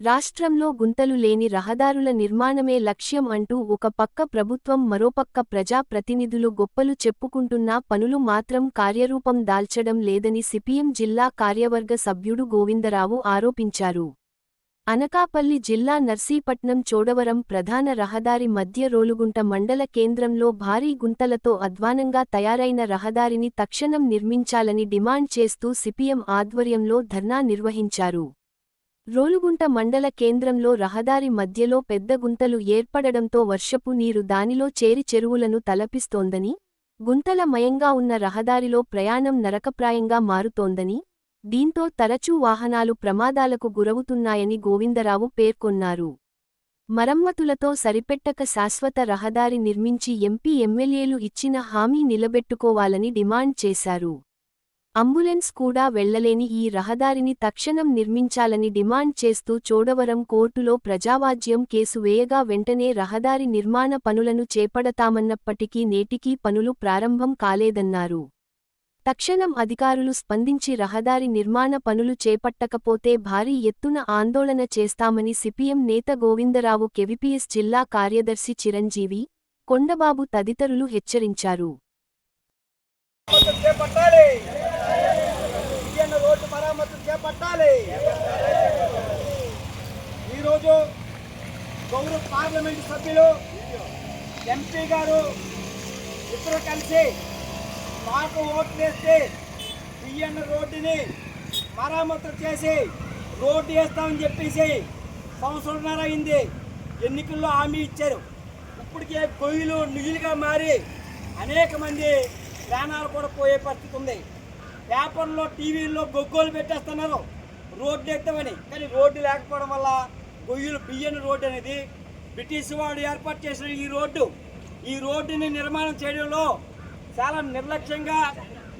రాష్ట్రంలో గుంతలు లేని రహదారుల నిర్మాణమే లక్ష్యం అంటూ ఒక పక్క ప్రభుత్వం మరోపక్క ప్రజా ప్రతినిధులు గొప్పలు చెప్పుకుంటున్నా పనులు మాత్రం కార్యరూపం దాల్చడం లేదని సిపిఎం జిల్లా కార్యవర్గ సభ్యుడు గోవిందరావు ఆరోపించారు. అనకాపల్లి జిల్లా నర్సీపట్నం చోడవరం ప్రధాన రహదారి మధ్య రోలుగుంట మండల కేంద్రంలో భారీ గుంతలతో అధ్వానంగా తయారైన రహదారిని తక్షణం నిర్మించాలని డిమాండ్ చేస్తూ సిపిఎం ఆధ్వర్యంలో ధర్నా నిర్వహించారు. రోలుగుంట మండల కేంద్రంలో రహదారి మధ్యలో పెద్ద గుంతలు ఏర్పడడంతో వర్షపు నీరు దానిలో చేరి చెరువులను తలపిస్తోందని గుంతల మయంగా ఉన్న రహదారిలో ప్రయాణం నరకప్రాయంగా మారుతోందని దీంతో తరచూ వాహనాలు ప్రమాదాలకు గురవుతున్నాయని గోవిందరావు పేర్కొన్నారు. మరమ్మతులతో సరిపెట్టక శాశ్వత రహదారి నిర్మించి ఎంపీ ఎమ్మెల్యేలు ఇచ్చిన హామీ నిలబెట్టుకోవాలని డిమాండ్ చేశారు. అంబులెన్స్ కూడా వెళ్ళలేని ఈ రహదారిని తక్షణం నిర్మించాలని డిమాండ్ చేస్తూ చోడవరం కోర్టులో ప్రజావాజ్యం కేసు వేయగా వెంటనే రహదారి నిర్మాణ పనులను చేపడతామన్నప్పటికీ నేటికీ పనులు ప్రారంభం కాలేదన్నారు. తక్షణం అధికారులు స్పందించి రహదారి నిర్మాణ పనులు చేపట్టకపోతే భారీ ఎత్తున ఆందోళన చేస్తామని సిపిఎం నేత గోవిందరావు కెవిపిఎస్ జిల్లా కార్యదర్శి చిరంజీవి కొండబాబు తదితరులు హెచ్చరించారు మరమ్మతులు చేపట్టాలి ఈయన రోడ్డు మరమ్మతులు చేపట్టాలి. ఈరోజు గౌరవ పార్లమెంటు సభ్యులు ఎంపీ గారు ఇద్దరు కలిసి మాకు ఓట్లేస్తే ఈయన రోడ్డుని మరమ్మతులు చేసి రోడ్డు వేస్తామని చెప్పేసి సంవత్సరంన్నర అయింది. ఎన్నికల్లో హామీ ఇచ్చారు. ఇప్పటికే గొయ్యిలు నిధులుగా మారి అనేక మంది ప్రాణాలు కూడా పోయే పరిస్థితి ఉంది. పేపర్లో టీవీల్లో గొగ్గోలు పెట్టేస్తున్నారు. రోడ్డు ఎత్తమని. కానీ రోడ్డు లేకపోవడం వల్ల గొయ్యిలు బియ్యని రోడ్డు అనేది బ్రిటిష్ వాడు ఏర్పాటు చేసిన ఈ రోడ్డు. ఈ రోడ్డుని నిర్మాణం చేయడంలో చాలా నిర్లక్ష్యంగా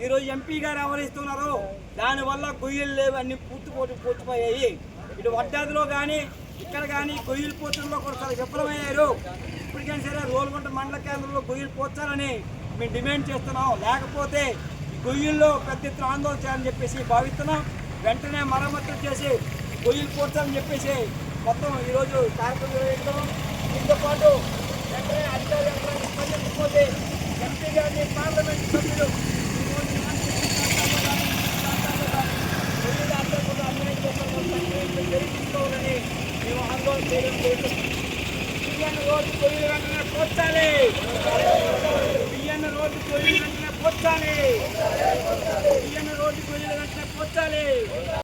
ఈరోజు ఎంపీ గారు వ్యవహరిస్తున్నారు దానివల్ల గొయ్యలు లేవు అన్ని పూర్తిపోటు పూర్తిపోయాయి ఇటు వడ్డాదిలో కానీ ఇక్కడ కానీ గొయ్యలు పోతుల్లో కూడా చాలా విఫలమయ్యారు. ఇప్పటికైనా సరే రోల్గుంట మండల కేంద్రంలో గొయ్యలు పోర్చాలని మేము డిమాండ్ చేస్తున్నాం. లేకపోతే గొయ్యుల్లో పెద్ద ఎత్తున ఆందోళన చేయాలని చెప్పేసి భావిస్తున్నాం వెంటనే మరమ్మతులు చేసి గొయ్యలు పోర్చాలని చెప్పేసి మొత్తం ఈరోజు కార్యక్రమం నిర్వహించడం దీంతో పాటు వెంటనే అధికారులు ఎవరైనా స్పందించకపోతే ఎంపీ గారిని పార్లమెంట్ సభ్యులు ఈరోజు మేము ఆందోళన చేయడం జరుగుతుంది బియ్యాన్ని రోడ్డు వెంటనే పోర్చాలి. పొయ్యి వెంటనే పోర్చాలి వెంటనే